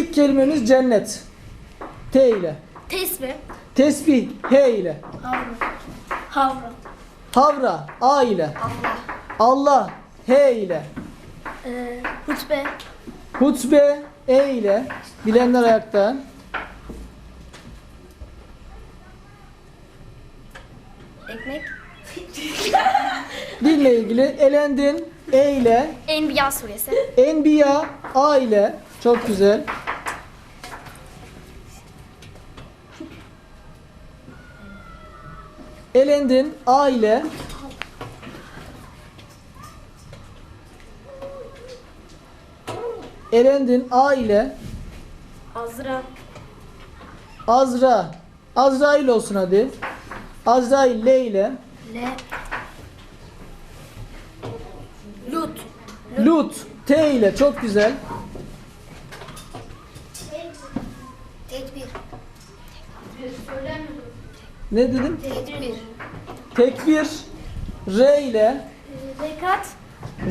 İlk kelimemiz cennet. T ile. Tesbih. Tesbih H ile. Havra. Havra. Havra A ile. Allah H ile. Ee, hutbe. Hutbe E ile. Bilenler ayakta. Ekmek. Dille ilgili elendin E ile. Enbiya suresi. Enbiya A ile. Çok güzel. Elendin A ile. Elendin A ile. Azra. Azra. Azrail olsun hadi. Azrail L ile. Le. Lut. Lut T ile. Çok güzel. Tekbir. Ne dedim? Tekbir. Tekbir R ile. Rekat.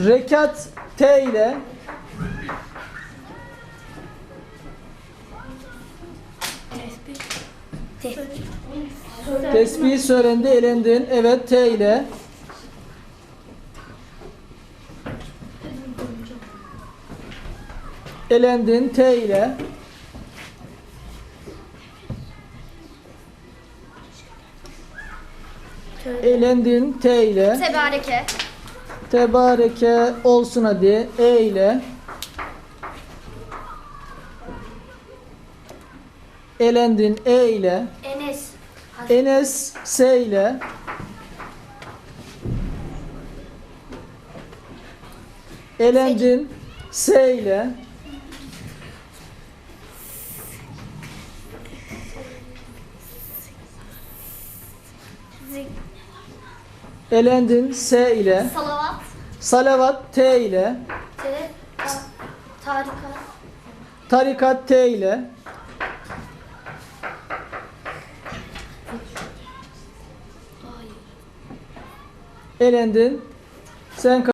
Rekat T ile. Tesbih. Tesbih söylendi, elendin. Evet, T ile. Elendin, T ile. Elendin, T ile. Tebareke. Tebareke olsun hadi. E ile. Elendin, E ile. Enes. Enes S ile Elendin S ile Elendin S ile Salavat. Salavat T ile Te. Ta, tarikat. Tarikat T ile Elendin Sen